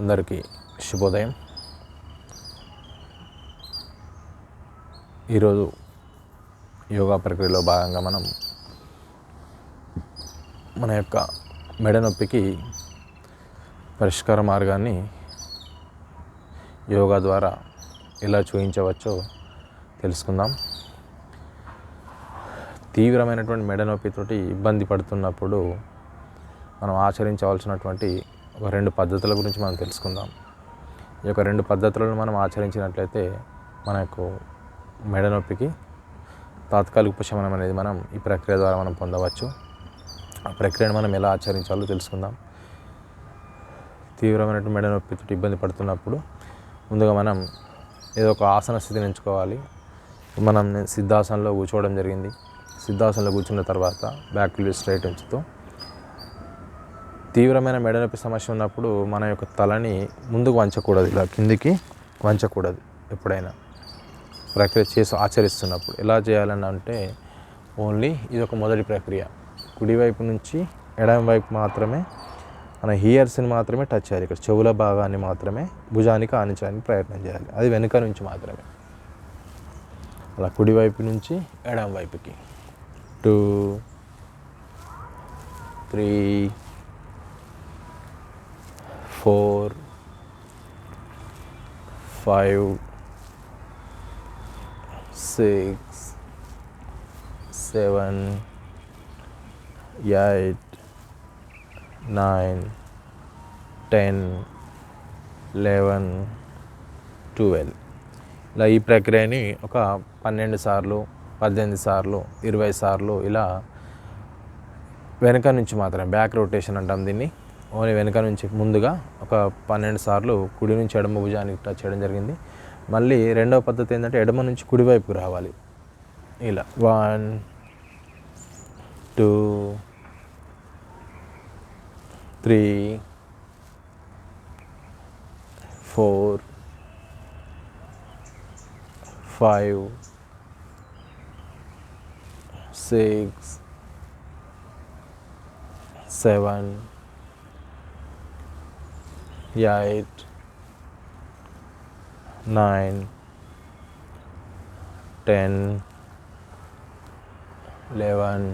అందరికీ శుభోదయం. ఈరోజు యోగా ప్రక్రియలో భాగంగా మనం మన యొక్క మెడ నొప్పికి పరిష్కార మార్గాన్ని యోగా ద్వారా ఎలా చూపించవచ్చో తెలుసుకుందాం. తీవ్రమైనటువంటి మెడ నొప్పితోటి ఇబ్బంది పడుతున్నప్పుడు మనం ఆచరించవలసినటువంటి ఒక రెండు పద్ధతుల గురించి మనం తెలుసుకుందాం. ఈ యొక్క రెండు పద్ధతులను మనం ఆచరించినట్లయితే మనకు మెడ నొప్పికి తాత్కాలిక ఉపశమనం అనేది మనం ఈ ప్రక్రియ ద్వారా మనం పొందవచ్చు. ఆ ప్రక్రియను మనం ఎలా ఆచరించాలో తెలుసుకుందాం. తీవ్రమైనటువంటి మెడ నొప్పితో ఇబ్బంది పడుతున్నప్పుడు ముందుగా మనం ఏదో ఒక ఆసన స్థితిని ఎంచుకోవాలి. మనం సిద్ధాసనంలో కూర్చోవడం జరిగింది. సిద్ధాసనంలో కూర్చున్న తర్వాత బ్యాక్ స్ట్రైట్ ఉంచుతూ తీవ్రమైన మెడనొప్పి సమస్య ఉన్నప్పుడు మన యొక్క తలని ముందుకు వంచకూడదు ఇలా కిందికి వంచకూడదు ఎప్పుడైనా. ప్రక్రియ చేసి ఆచరిస్తున్నప్పుడు ఎలా చేయాలని అంటే ఓన్లీ ఇది ఒక మొదటి ప్రక్రియ. కుడివైపు నుంచి ఎడమ వైపు మాత్రమే మన హియర్స్ని మాత్రమే టచ్ చేయాలి. ఇక్కడ చెవుల భాగాన్ని మాత్రమే భుజానికి ఆనించడానికి ప్రయత్నం చేయాలి. అది వెనుక నుంచి మాత్రమే. అలా కుడివైపు నుంచి ఎడమ వైపుకి. Two three four five six seven eight nine ten eleven twelve ఇలా ఈ ప్రక్రియని ఒక పన్నెండు సార్లు పద్దెనిమిది సార్లు ఇరవై సార్లు ఇలా వెనక నుంచి మాత్రమే బ్యాక్ రొటేషన్ అంటాం దీన్ని. ఓన్లీ వెనుక నుంచి ముందుగా ఒక పన్నెండు సార్లు కుడి నుంచి ఎడమ భుజానికి టచ్ చేయడం జరిగింది. మళ్ళీ రెండవ పద్ధతి ఏంటంటే ఎడమ నుంచి కుడివైపుకు రావాలి. ఇలా. One two three four five six seven eight nine ten eleven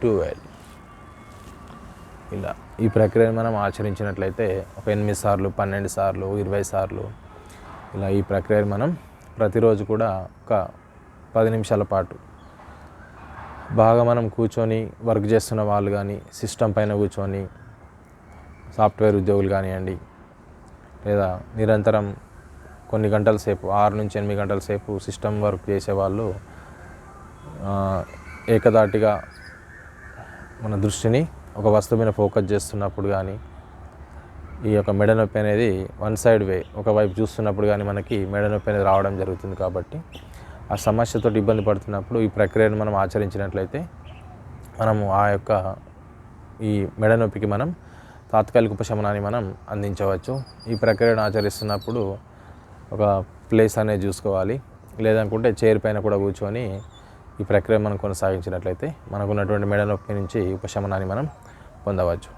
twelve ఇలా ఈ ప్రక్రియను మనం ఆచరించినట్లయితే ఒక ఎనిమిది సార్లు పన్నెండు సార్లు ఇరవై సార్లు ఇలా ఈ ప్రక్రియను మనం ప్రతిరోజు కూడా ఒక పది నిమిషాల పాటు బాగా మనం కూర్చొని వర్క్ చేస్తున్న వాళ్ళు కానీ సిస్టమ్ పైన కూర్చొని సాఫ్ట్వేర్ ఉద్యోగులు కానివ్వండి లేదా నిరంతరం కొన్ని గంటల సేపు ఆరు నుంచి ఎనిమిది గంటల సేపు సిస్టమ్ వర్క్ చేసేవాళ్ళు ఏకదాటిగా మన దృష్టిని ఒక వస్తువు మీద ఫోకస్ చేస్తున్నప్పుడు కానీ ఈ యొక్క మెడ నొప్పి అనేది వన్ సైడ్ వే ఒకవైపు చూస్తున్నప్పుడు కానీ మనకి మెడ నొప్పి అనేది రావడం జరుగుతుంది కాబట్టి ఆ సమస్యతో ఇబ్బంది పడుతున్నప్పుడు ఈ ప్రక్రియను మనం ఆచరించినట్లయితే మనము ఆ యొక్క ఈ మెడ నొప్పికి మనం తాత్కాలిక ఉపశమనాన్ని మనం అందించవచ్చు. ఈ ప్రక్రియను ఆచరిస్తున్నప్పుడు ఒక ప్లేస్ అనేది చూసుకోవాలి. లేదనుకుంటే చైర్ పైన కూడా కూర్చొని ఈ ప్రక్రియ మనం కొనసాగించినట్లయితే మనకున్నటువంటి మెడ నొప్పి నుంచి ఉపశమనాన్ని మనం పొందవచ్చు.